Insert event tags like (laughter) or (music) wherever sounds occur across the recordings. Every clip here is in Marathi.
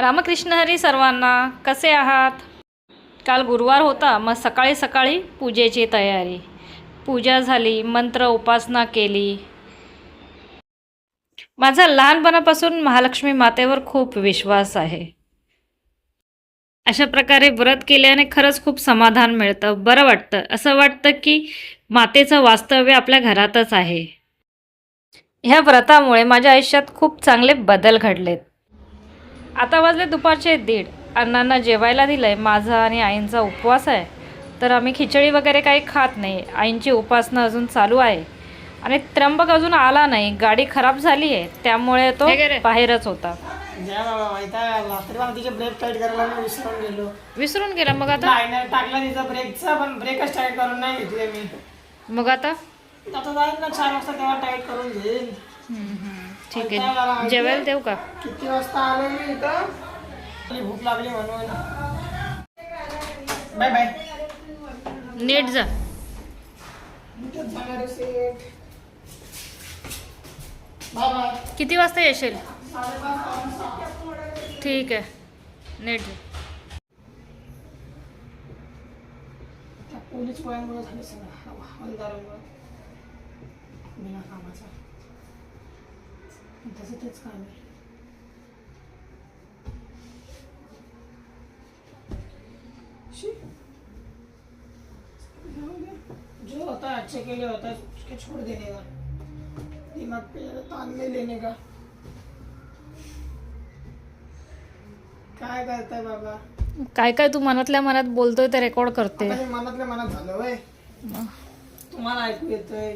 रामकृष्ण हरी सर्वांना कसे आहात? काल गुरुवार होता मग सकाळी सकाळी पूजेची तयारी. पूजा झाली मंत्र उपासना केली. माझा लहानपणापासून महालक्ष्मी मातेवर खूप विश्वास आहे. अशा प्रकारे व्रत केल्याने खरंच खूप समाधान मिळतं बरं वाटतं. असं वाटतं की मातेचं वास्तव्य आपल्या घरातच आहे. ह्या व्रतामुळे माझ्या आयुष्यात खूप चांगले बदल घडलेत. आता वाजले दुपारचे दीड. अण्णांना जेवायला दिलंय. माझा आणि आईंचा उपवास आहे. तर आम्ही खिचडी वगैरे काही खात नाही. आईंची उपासना अजून चालू आहे. आणि त्र्यंबक अजून आला नाही. गाडी खराब झाली आहे. त्यामुळे तो बाहेरच होता. आहे ब्रेक टाईट करायला मी विसरून गेलो. विसरून गेला. मग आता? टाकला तिचा ब्रेकचा पण ब्रेकच टाईट करून नाही घेतले मी. मग आता? आता जाईल ना चार वाजता तेव्हा टाईट करून घेईन. ठीक आहे. जेवायला देऊ का? किती वाजता आलो मी इथं? भूक लागली म्हणून. Bye bye. नीट जा. किती वाजता येशील? ठीक आहे. नीट जा. पोलीस पोळ्यांमुळे झाले सगळं. हवा हलदारामुळे बिना कामाचा. तसं तेच काम आहे शी. जाऊ दे. जो होता अच्छे के लिए होता है उसके छोड़ देने का दिमाग पे ज्यादा तान नहीं लेने का काय करताय बाबा काय काय तू मनातल्या मनात बोलतोय ते रेकॉर्ड करते. आता हे मनातल्या मनात झालं वय तुम्हाला ऐकू येतोय.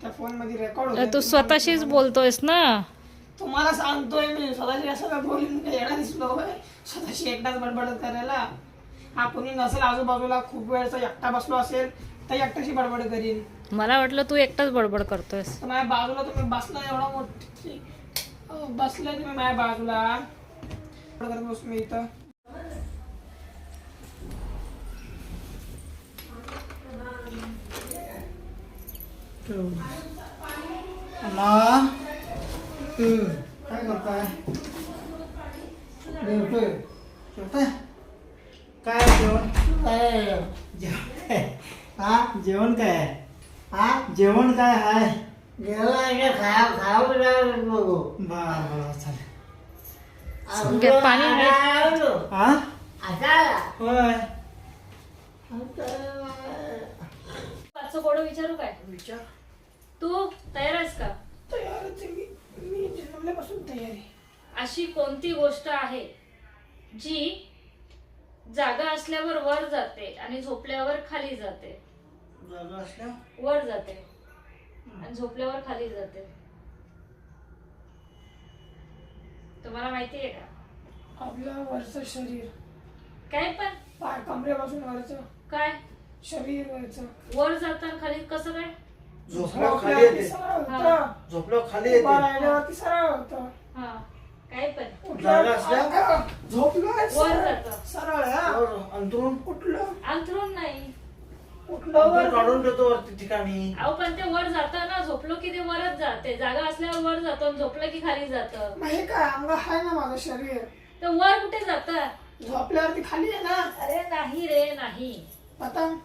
त्या फोनमध्ये रेकॉर्ड तू स्वतःशीच बोलतोयस ना? तुम्हाला सांगतोय मी. स्वतःशी असं का बोलून येणार दिसलो होय स्वतःशी एकटाच बडबड करायला. हा कोणी नसेल आजूबाजूला खूप वेळचा एकटा बसलो असेल तर एकट्याशी बडबड करीन. मला वाटलं तू एकटाच बडबड करतोयस. तर माझ्या बाजूला तुम्ही बसला एवढा मोठी अं, बसलाय तुम्ही माझ्या बाजूला. बसू मी इथं. अम्मा काय करताय जेवतोय जेवताय काय जेवण काय जेवण हा जेवण काय? हा जेवण काय आहे चालेल पाणी. हा होय गोड विचारू काय विचार तू तयार आहेस का तयारच आहे मी मी जन्मल्यापासून तयार आहे अशी कोणती गोष्ट आहे जी जागा असल्यावर वर जाते आणि झोपल्यावर खाली जाते? जागा असल्या? वर जाते. आणि झोपल्यावर खाली जाते. तुम्हाला माहिती आहे का? आपलं वरचं शरीर. काय पण. पाय कमरेपासून वरचं. काय? शरीर वरचं. वर जाताना खाली कसं काय? झोपल्यावर खाली येते. सरळ होतं. झोपल्यावर खाली उभा येते राहिल्यावरती सरळ होतं. हा झोपलं वर जात. सरळ हा अंतरून अंथरून नाही. अंतरून वर? काढून ठेवतो वरती ठिकाणी. अहो पण ते वर जातं ना. झोपलो की ते वरच जाते. जागा असल्यावर वर जातो आणि झोपलं की खाली जातं. मग हे काय? अंग आहे ना माझं शरीर. तर वर कुठे जात? झोपल्यावरती खाली आहे ना? अरे नाही रे नाही. पतंग?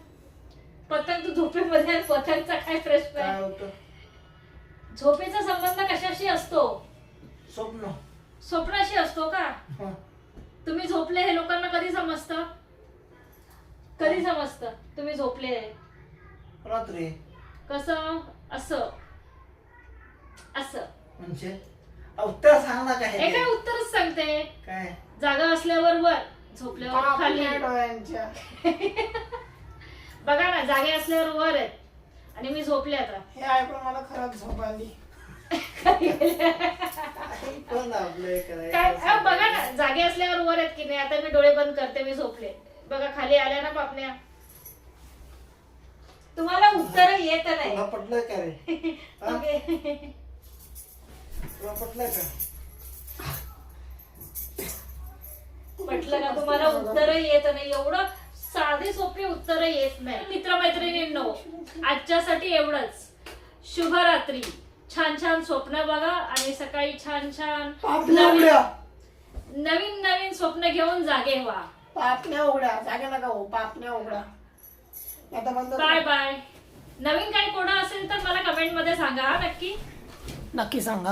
पतंग तू झोपेमध्ये आहे, पतंगचा काय प्रश्न काय आहे होतं? झोपेचा संबंध कशाशी असतो? स्वप्न. स्वप्नाशी असतो का. तुम्ही झोपले हे लोकांना कधी समजतं? कधी समजतं? तुम्ही झोपले? रात्री. कसं? असं. असं. म्हणजे? उत्तर सांग ना काय हे काय. उत्तरच सांगते? काय? जागा असल्यावर वर झोपल्यावर खाली. (laughs) बघा ना जागे असल्यावर वर आहेत आणि मी झोपले आता. हे ऐकून मला खरंच झोप आली पण आपलं हे करायचं काय? बघा ना जागे असल्यावर वर आहेत की नाही? आता मी डोळे बंद करते मी झोपले. बघा खाली आल्या ना पापण्या तुम्हाला उत्तर येत नाही. तुला पटलं का रे? (laughs) हा? ओके. तुला पटलं का? म्हटलं का? तुम्हाला उत्तर येत नाही. एवढं साधे सोपे उत्तर येत नाही. मित्रमैत्रिणींनो आजच्यासाठी एवढंच. शुभरात्री. छान छान स्वप्न बघा आणि सकाळी छान छान नवीन नवीन स्वप्न घेऊन जागे व्हा. पापण्या उघड्या. जागे नका हो पापण्या उघड्या. आता बंद बाय बाय. नवीन काही कोडं असेल तर मला कमेंटमध्ये सांगा हा नक्की? नक्की सांगा.